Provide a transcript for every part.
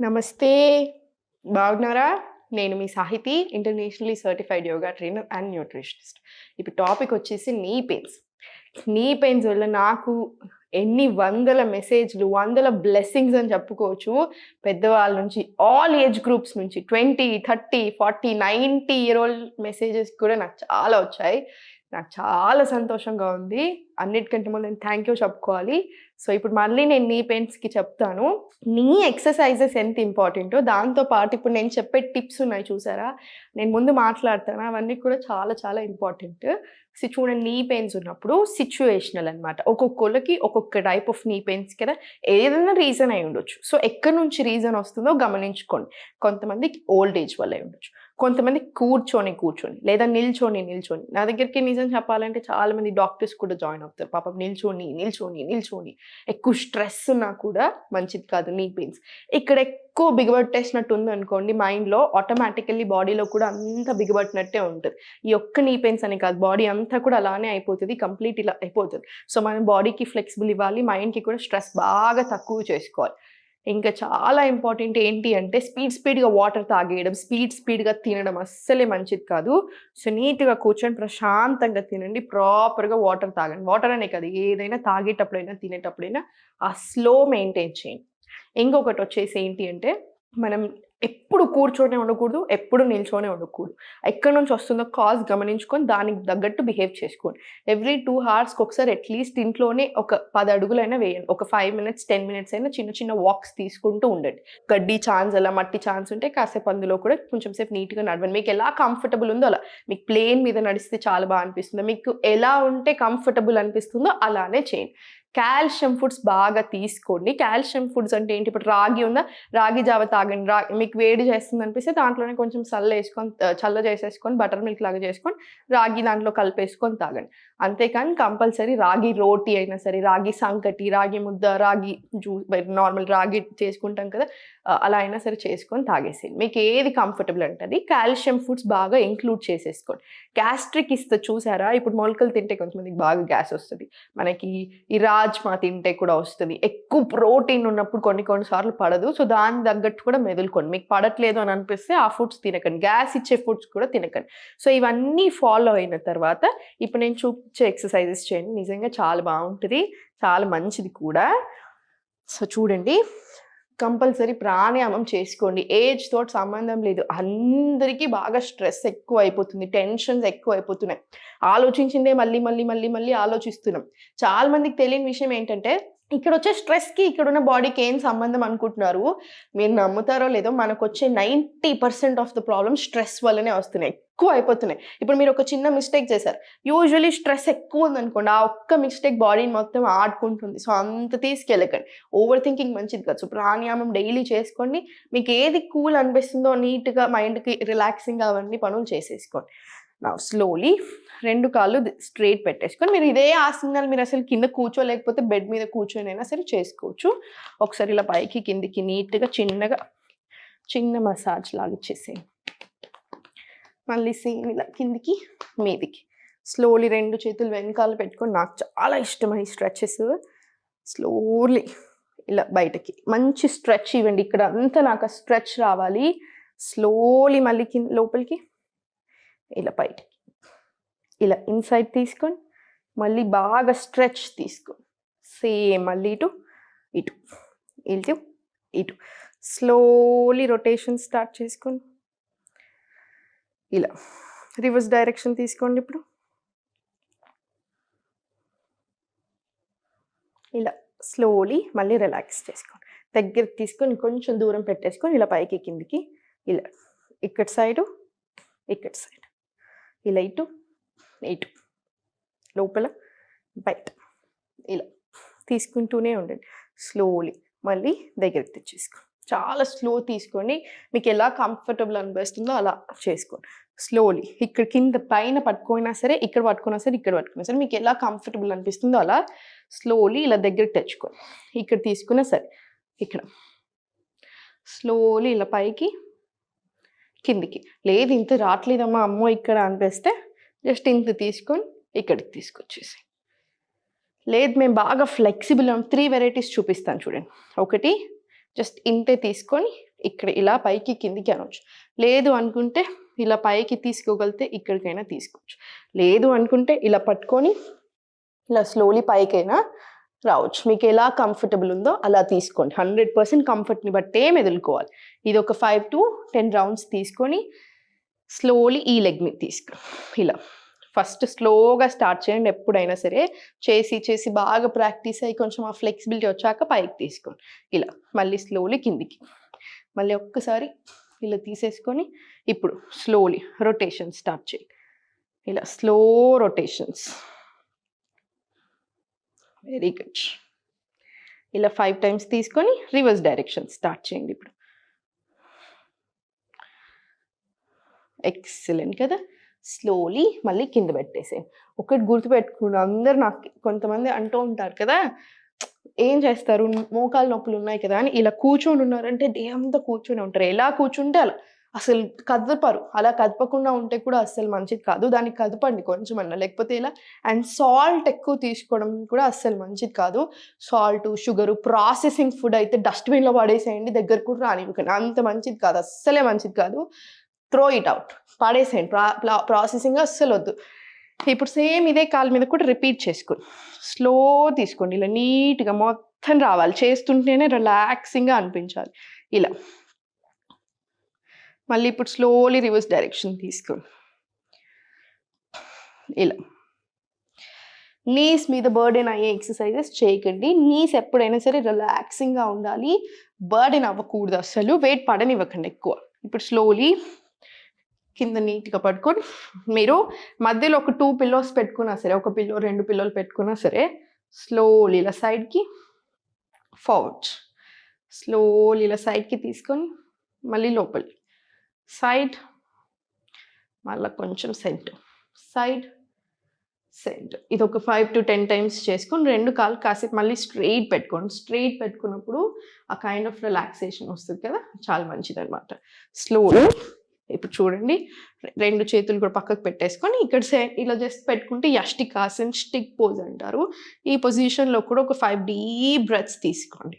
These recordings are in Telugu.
నమస్తే. బాగున్నారా? నేను మీ Sahithi internationally certified yoga trainer and nutritionist. ఇప్పుడు టాపిక్ వచ్చేసి నీ పెయిన్స్. నీ పెయిన్స్ వల్ల నాకు ఎన్ని వందల మెసేజ్లు వందల బ్లెస్సింగ్స్ అని చెప్పుకోవచ్చు. పెద్దవాళ్ళ నుంచి ఆల్ ఏజ్ గ్రూప్స్ నుంచి twenty thirty forty ninety year old messages కూడా నాకు చాలా వచ్చాయి. నాకు చాలా సంతోషంగా ఉంది. అన్నిటికంటే ముందు నేను థ్యాంక్ యూ చెప్పుకోవాలి. సో ఇప్పుడు మళ్ళీ నేను నీ పెయిన్స్కి చెప్తాను. నీ ఎక్సర్సైజెస్ ఎంత ఇంపార్టెంటో. దాంతో పాటు ఇప్పుడు నేను చెప్పే టిప్స్ ఉన్నాయి చూసారా? నేను ముందు మాట్లాడతాను. అవన్నీ కూడా చాలా చాలా ఇంపార్టెంట్. సి చూడండి నీ పెయిన్స్ ఉన్నప్పుడు సిచ్యువేషనల్ అనమాట ఒక్కొక్కళ్ళకి ఒక్కొక్క టైప్ ఆఫ్ నీ పెయిన్స్ కదా. ఏదైనా రీజన్ అయి ఉండొచ్చు. సో ఎక్కడి నుంచి రీజన్ వస్తుందో గమనించుకోండి. కొంతమందికి ఓల్డ్ ఏజ్ వల్ల ఉండొచ్చు. కొంతమంది కూర్చొని కూర్చొని లేదా నిల్చొని నిల్చొని. నా దగ్గరికి నిజం చెప్పాలంటే చాలా మంది డాక్టర్స్ కూడా జాయిన్ అవుతారు. పాపం నిల్చొని నిల్చొని నిల్చొని. ఎక్కువ స్ట్రెస్ ఉన్నా కూడా మంచిది కాదు నీ పెయిన్స్. ఇక్కడ ఎక్కువ బిగబట్టేసినట్టు ఉంది అనుకోండి మైండ్లో ఆటోమేటికల్లీ బాడీలో కూడా అంత బిగబట్టినట్టే ఉంటుంది. ఈ ఒక్క నీ పెయిన్స్ అని కాదు బాడీ అంతా కూడా అలానే అయిపోతుంది కంప్లీట్ ఇలా అయిపోతుంది. సో మనం బాడీకి ఫ్లెక్సిబుల్ ఇవ్వాలి మైండ్కి కూడా స్ట్రెస్ బాగా తక్కువ చేసుకోవాలి. ఇంకా చాలా ఇంపార్టెంట్ ఏంటి అంటే స్పీడ్ స్పీడ్గా వాటర్ తాగేయడం స్పీడ్ స్పీడ్గా తినడం అస్సలే మంచిది కాదు. సో నీట్గా కూర్చొని ప్రశాంతంగా తినండి ప్రాపర్గా వాటర్ తాగండి. వాటర్ అనే కాదు ఏదైనా తాగేటప్పుడైనా తినేటప్పుడైనా ఆ స్లో మెయింటైన్ చేయండి. ఇంకొకటి వచ్చేసి ఏంటి అంటే మనం ఎప్పుడు కూర్చొనే ఉండకూడదు ఎప్పుడు నిల్చొనే ఉండకూడదు. ఎక్కడి నుంచి వస్తుందో కాజ్ గమనించుకొని దానికి తగ్గట్టు బిహేవ్ చేసుకోండి. ఎవ్రీ టూ అవర్స్కి ఒకసారి అట్లీస్ట్ ఇంట్లోనే ఒక పది అడుగులైనా వేయండి. ఒక ఫైవ్ మినిట్స్ టెన్ మినిట్స్ అయినా చిన్న చిన్న వాక్స్ తీసుకుంటూ ఉండండి. గడ్డి ఛాన్స్ అలా మట్టి ఛాన్స్ ఉంటే కాసేపు అందులో కూడా కొంచెం సేపు నీట్గా నడవండి. మీకు ఎలా కంఫర్టబుల్ ఉందో అలా. మీకు ప్లేన్ మీద నడిస్తే చాలా బాగా అనిపిస్తుంది. మీకు ఎలా ఉంటే కంఫర్టబుల్ అనిపిస్తుందో అలానే చేయండి. కాల్షియం ఫుడ్స్ బాగా తీసుకోండి. కాల్షియం ఫుడ్స్ అంటే ఏంటి? ఇప్పుడు రాగి ఉందా? రాగి జావ తాగండి. రా మీకు వేడి చేస్తుంది అనిపిస్తే దాంట్లోనే కొంచెం చల్ల వేసుకొని చల్ల చేసేసుకొని బటర్ మిల్క్ లాగా చేసుకొని రాగి దాంట్లో కలిపేసుకొని తాగండి. అంతేకాని కంపల్సరీ రాగి రోటీ అయినా సరే రాగి సంకటి రాగి ముద్ద రాగి జ్యూస్ నార్మల్ రాగి చేసుకుంటాం కదా అలా అయినా సరే చేసుకొని తాగేసేయండి. మీకు ఏది కంఫర్టబుల్ ఉంటుంది కాల్షియం ఫుడ్స్ బాగా ఇంక్లూడ్ చేసేసుకోండి. గ్యాస్ట్రిక్ ఇస్తే చూసారా? ఇప్పుడు మొలకలు తింటే కొంతమందికి బాగా గ్యాస్ వస్తుంది. మనకి ఈ రాజ్మా తింటే కూడా వస్తుంది. ఎక్కువ ప్రోటీన్ ఉన్నప్పుడు కొన్ని కొన్నిసార్లు పడదు. సో దాని తగ్గట్టు కూడా మెదులుకోండి. మీకు పడట్లేదు అని అనిపిస్తే ఆ ఫుడ్స్ తినకండి. గ్యాస్ ఇచ్చే ఫుడ్స్ కూడా తినకండి. సో ఇవన్నీ ఫాలో అయిన తర్వాత ఇప్పుడు నేను చూపించే ఎక్సర్సైజెస్ చేయండి. నిజంగా చాలా బాగుంటుంది. చాలా మంచిది కూడా. సో చూడండి. కంపల్సరీ ప్రాణాయామం చేసుకోండి. ఏజ్ తోటి సంబంధం లేదు. అందరికీ బాగా స్ట్రెస్ ఎక్కువ అయిపోతుంది. టెన్షన్స్ ఎక్కువ అయిపోతున్నాయి. ఆలోచించిందే మళ్ళీ మళ్ళీ మళ్ళీ మళ్ళీ ఆలోచిస్తున్నాం. చాలా మందికి తెలియని విషయం ఏంటంటే ఇక్కడ వచ్చే స్ట్రెస్కి ఇక్కడ ఉన్న బాడీకి ఏం సంబంధం అనుకుంటున్నారు? మీరు నమ్ముతారో లేదో మనకు వచ్చే ninety percent of the problem stress వల్లనే వస్తున్నాయి. ఎక్కువ అయిపోతున్నాయి. ఇప్పుడు మీరు ఒక చిన్న మిస్టేక్ చేశారు. యూజువలీ స్ట్రెస్ ఎక్కువ ఉందనుకోండి. ఆ ఒక్క మిస్టేక్ బాడీని మొత్తం ఆడుకుంటుంది. సో అంత తీసుకెళ్ళకండి. ఓవర్ థింకింగ్ మంచిది కాదు. సో ప్రాణాయామం డైలీ చేసుకోండి. మీకు ఏది కూల్ అనిపిస్తుందో నీట్గా మైండ్కి రిలాక్సింగ్ అవన్నీ పనులు చేసేసుకోండి. నా స్లోలీ రెండు కాళ్ళు స్ట్రైట్ పెట్టేసుకొని మీరు ఇదే ఆసనాలు మీరు అసలు కింద కూర్చోలేకపోతే బెడ్ మీద కూర్చొని అయినా సరే చేసుకోవచ్చు. ఒకసారి ఇలా పైకి కిందికి నీట్గా చిన్నగా చిన్న మసాజ్ లాగా ఇచ్చేసేయండి మళ్ళీ సేమ్ ఇలా కిందికి మీదికి. స్లోలీ రెండు చేతులు వెనకాల పెట్టుకొని నాకు చాలా ఇష్టం ఈ స్ట్రెచెస్ స్లోలీ ఇలా బయటకి. మంచి స్ట్రెచ్ ఇవ్వండి. ఇక్కడ అంతా నాకు స్ట్రెచ్ రావాలి. స్లోలీ మళ్ళీ కింద లోపలికి. ఇలా బయటికి. ఇలా ఇన్సైడ్ తీసుకొని మళ్ళీ బాగా స్ట్రెచ్ తీసుకోండి సేమ్ మళ్ళీ ఇటు ఇటు ఇటు ఇటు. స్లోలీ రొటేషన్ స్టార్ట్ చేసుకోండి ఇలా రివర్స్ డైరెక్షన్ తీసుకోండి ఇప్పుడు. ఇలా స్లోలీ మళ్ళీ రిలాక్స్ చేసుకోండి. దగ్గర తీసుకొని కొంచెం దూరం పెట్టేసుకొని ఇలా పైకి కిందికి ఇలా. ఇక్కడ సైడు ఇక్కడ సైడ్ ఇలా ఇటు ఇటు లోపల బయట ఇలా తీసుకుంటూనే ఉండండి. స్లోలీ మళ్ళీ దగ్గరికి తెచ్చేసుకో చాలా స్లో తీసుకోండి. మీకు ఎలా కంఫర్టబుల్ అనిపిస్తుందో అలా చేసుకోండి. స్లోలీ ఇక్కడ కింద పైన పట్టుకున్నా సరే ఇక్కడ పట్టుకున్నా సరే ఇక్కడ పట్టుకున్నా సరే మీకు ఎలా కంఫర్టబుల్ అనిపిస్తుందో అలా స్లోలీ ఇలా దగ్గరికి తెచ్చుకోండి. ఇక్కడ తీసుకున్నా సరే ఇక్కడ. స్లోలీ ఇలా పైకి కిందికి. లేదు ఇంత రావట్లేదమ్మా అమ్మో ఇక్కడ అనిపిస్తే జస్ట్ ఇంత తీసుకొని ఇక్కడికి తీసుకొచ్చేసి లేదు మేము బాగా ఫ్లెక్సిబుల్ త్రీ వెరైటీస్ చూపిస్తాను చూడండి. ఒకటి జస్ట్ ఇంతే తీసుకొని ఇక్కడ ఇలా పైకి కిందికి అనవచ్చు లేదు అనుకుంటే ఇలా పైకి తీసుకోగలిగితే ఇక్కడికైనా తీసుకోవచ్చు. లేదు అనుకుంటే ఇలా పట్టుకొని ఇలా స్లోలీ పైకైనా రావచ్చు మీకు ఎలా కంఫర్టబుల్ ఉందో అలా తీసుకోండి. హండ్రెడ్ పర్సెంట్ కంఫర్ట్ని బట్టే మెదులుకోవాలి ఇది ఒక ఫైవ్ టు టెన్ రౌండ్స్ తీసుకొని స్లోలీ ఈ లెగ్ని తీసుకో. ఇలా. ఫస్ట్ స్లోగా స్టార్ట్ చేయండి ఎప్పుడైనా సరే. చేసి చేసి బాగా ప్రాక్టీస్ అయ్యి కొంచెం ఆ ఫ్లెక్సిబిలిటీ వచ్చాక పైకి తీసుకోండి ఇలా. మళ్ళీ స్లోలీ కిందికి. మళ్ళీ ఒక్కసారి ఇలా తీసేసుకొని ఇప్పుడు స్లోలీ రొటేషన్ స్టార్ట్ చేయి. ఇలా స్లో రొటేషన్స్ వెరీ గుడ్ ఇలా ఫైవ్ టైమ్స్ తీసుకొని రివర్స్ డైరెక్షన్ స్టార్ట్ చేయండి ఇప్పుడు. ఎక్సలెంట్ కదా. స్లోలీ మళ్ళీ కింద పెట్టేసేయండి ఒకటి గుర్తుపెట్టుకుని అందరు నాకు కొంతమంది అంటూ ఉంటారు కదా ఏం చేస్తారు? మోకాలు నొప్పులు ఉన్నాయి కదా అని ఇలా కూర్చొని ఉన్నారంటే డే అంతా కూర్చొని ఉంటారు. ఎలా కూర్చుంటే అలా. అసలు కదపరు. అలా కదపకుండా ఉంటే కూడా అస్సలు మంచిది కాదు. దానికి కదపండి కొంచెం అన్న లేకపోతే ఇలా అండ్ సాల్ట్ ఎక్కువ తీసుకోవడం కూడా అస్సలు మంచిది కాదు. సాల్ట్ షుగరు ప్రాసెసింగ్ ఫుడ్ అయితే డస్ట్బిన్లో పడేసేయండి. దగ్గర కూడా రానివ్వకండి. అంత మంచిది కాదు. అస్సలే మంచిది కాదు. త్రో ఇట్ అవుట్ పడేసేయండి. ప్రా ప్రాసెసింగ్ అస్సలు వద్దు. ఇప్పుడు సేమ్ ఇదే కాలు మీద కూడా రిపీట్ చేసుకోండి. స్లో తీసుకోండి. ఇలా నీట్గా మొత్తం రావాలి. చేస్తుంటేనే రిలాక్సింగ్గా అనిపించాలి. ఇలా. మళ్ళీ ఇప్పుడు స్లోలీ రివర్స్ డైరెక్షన్ తీసుకోండి ఇలా. నీస్ మీద బర్డెన్ అయ్యే ఎక్సర్సైజెస్ చేయకండి. నీస్ ఎప్పుడైనా సరే రిలాక్సింగ్గా ఉండాలి. బర్డెన్ అవ్వకూడదు అసలు వెయిట్ పడనివ్వకండి ఎక్కువ. ఇప్పుడు స్లోలీ కింద నీట్గా పట్టుకొని మీరు మధ్యలో ఒక టూ పిల్లోస్ పెట్టుకున్నా సరే ఒక పిల్లో రెండు పిల్లోలు పెట్టుకున్నా సరే స్లోలీ ఇలా సైడ్కి ఫార్వర్డ్ స్లోలీ ఇలా సైడ్కి తీసుకొని మళ్ళీ లోపలి. సైడ్ మళ్ళీ కొంచెం సెంటర్ సైడ్ సెంటర్ ఇది ఒక ఫైవ్ టు టెన్ టైమ్స్ చేసుకొని రెండు కాళ్ళు కాసేపు మళ్ళీ స్ట్రెయిట్ పెట్టుకోండి. స్ట్రెయిట్ పెట్టుకున్నప్పుడు ఆ కైండ్ ఆఫ్ రిలాక్సేషన్ వస్తుంది కదా? చాలా మంచిది అనమాట స్లోలో ఇప్పుడు చూడండి. రెండు చేతులు కూడా పక్కకు పెట్టేసుకొని ఇక్కడ ఇలా జస్ట్ పెట్టుకుంటే యష్టిక్ ఆసన్ స్టిక్ పోజ్ అంటారు. ఈ పొజిషన్లో కూడా ఒక ఫైవ్ డీప్ బ్రెత్స్ తీసుకోండి.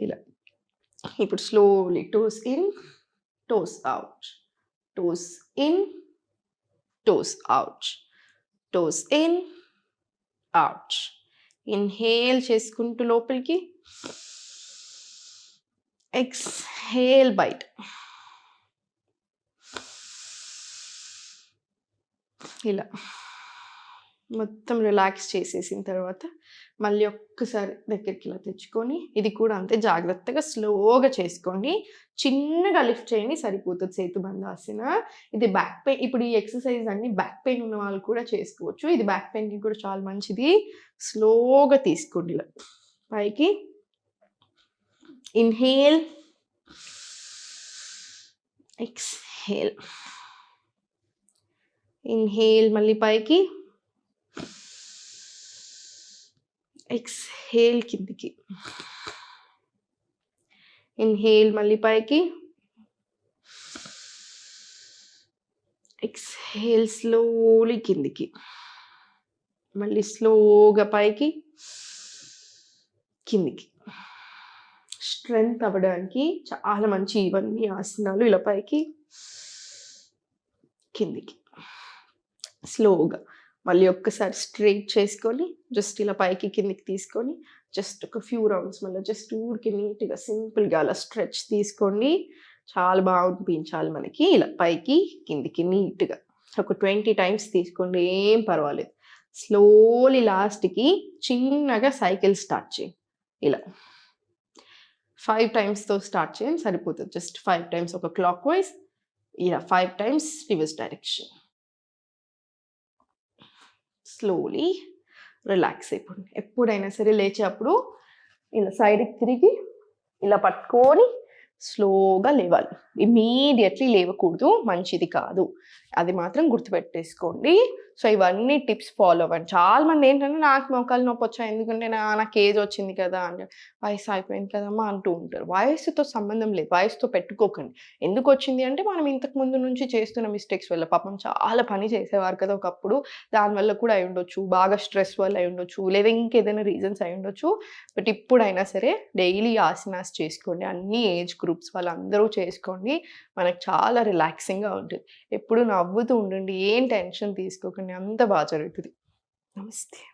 ఇలా. ఇప్పుడు slowly toes in toes out toes in toes out toes in out inhale చేసుకుంటూ లోపలికి. ఎక్స్హేల్ బయట ఇలా. మొత్తం రిలాక్స్ చేసేసిన తర్వాత మళ్ళీ ఒక్కసారి దగ్గరికి ఇలా తెచ్చుకొని ఇది కూడా అంతే జాగ్రత్తగా స్లోగా చేసుకోండి. చిన్నగా లిఫ్ట్ చేయండి సరిపోతుంది. సేతు బంధాసన ఇది బ్యాక్ పెయిన్ ఇప్పుడు ఈ ఎక్సర్సైజ్ అన్ని బ్యాక్ పెయిన్ ఉన్న వాళ్ళు కూడా చేసుకోవచ్చు. ఇది బ్యాక్ పెయిన్కి కూడా చాలా మంచిది. స్లోగా తీసుకోండి ఇలా. పైకి. ఇన్హేల్. ఎక్స్హేల్ ఇన్హేల్ మళ్ళీ పైకి. ఎక్స్హేల్ కిందికి. ఇన్హేల్ మళ్ళీ పైకి. ఎక్స్హేల్ స్లోలీ కిందికి. మళ్ళీ స్లోగా పైకి. కిందికి. స్ట్రెంగ్త్ అవ్వడానికి చాలా మంచి ఇవన్నీ ఆసనాలు ఇలా పైకి. కిందికి. స్లోగా. మళ్ళీ ఒక్కసారి స్ట్రైట్ చేసుకొని జస్ట్ ఇలా పైకి కిందికి తీసుకొని జస్ట్ ఒక ఫ్యూ రౌండ్స్ మళ్ళీ జస్ట్ ఊరికి నీట్గా సింపుల్గా అలా స్ట్రెచ్ తీసుకోండి. చాలా బాగా అనిపించాలి మనకి ఇలా పైకి కిందికి నీట్గా. ఒక ట్వంటీ టైమ్స్ తీసుకోండి ఏం పర్వాలేదు. స్లోలీ లాస్ట్కి చిన్నగా సైకిల్ స్టార్ట్ చేయండి. ఇలా. ఫైవ్ టైమ్స్తో స్టార్ట్ చేయండి సరిపోతుంది. జస్ట్ ఫైవ్ టైమ్స్ ఒక క్లాక్ వైజ్ ఇలా five times reverse direction. Slowly relax అయిపోండి. ఎప్పుడైనా సరే లేచేటప్పుడు ఇలా సైడ్కి తిరిగి ఇలా పట్టుకొని స్లోగా లేవాలి. ఇమీడియట్లీ లేవకూడదు మంచిది కాదు. అది మాత్రం గుర్తుపెట్టేసుకోండి. సో ఇవన్నీ టిప్స్ ఫాలో అవ్వండి. చాలా మంది ఏంటంటే నాకు మోకాలు నొప్పి వచ్చాయి ఎందుకంటే నా నాకు ఏజ్ వచ్చింది కదా అంటే వయసు అయిపోయింది కదమ్మా అంటూ ఉంటారు. వయసుతో సంబంధం లేదు. వయసుతో పెట్టుకోకండి. ఎందుకు వచ్చింది అంటే మనం ఇంతకు ముందు నుంచి చేస్తున్న మిస్టేక్స్ వల్ల. పాపం చాలా పని చేసేవారు కదా ఒకప్పుడు. దానివల్ల కూడా అయి ఉండొచ్చు. బాగా స్ట్రెస్ వల్ల అయి ఉండొచ్చు. లేదా ఇంకేదైనా రీజన్స్ అయి ఉండొచ్చు. బట్ ఇప్పుడైనా సరే డైలీ ఆసనాస్ చేసుకోండి. అన్ని ఏజ్ గ్రూప్స్ వాళ్ళందరూ చేసుకోండి. మనకు చాలా రిలాక్సింగ్గా ఉంటుంది. ఎప్పుడు నవ్వుతూ ఉండండి. ఏం టెన్షన్ తీసుకోకండి. అంత బాగా జరుగుతుంది. నమస్తే.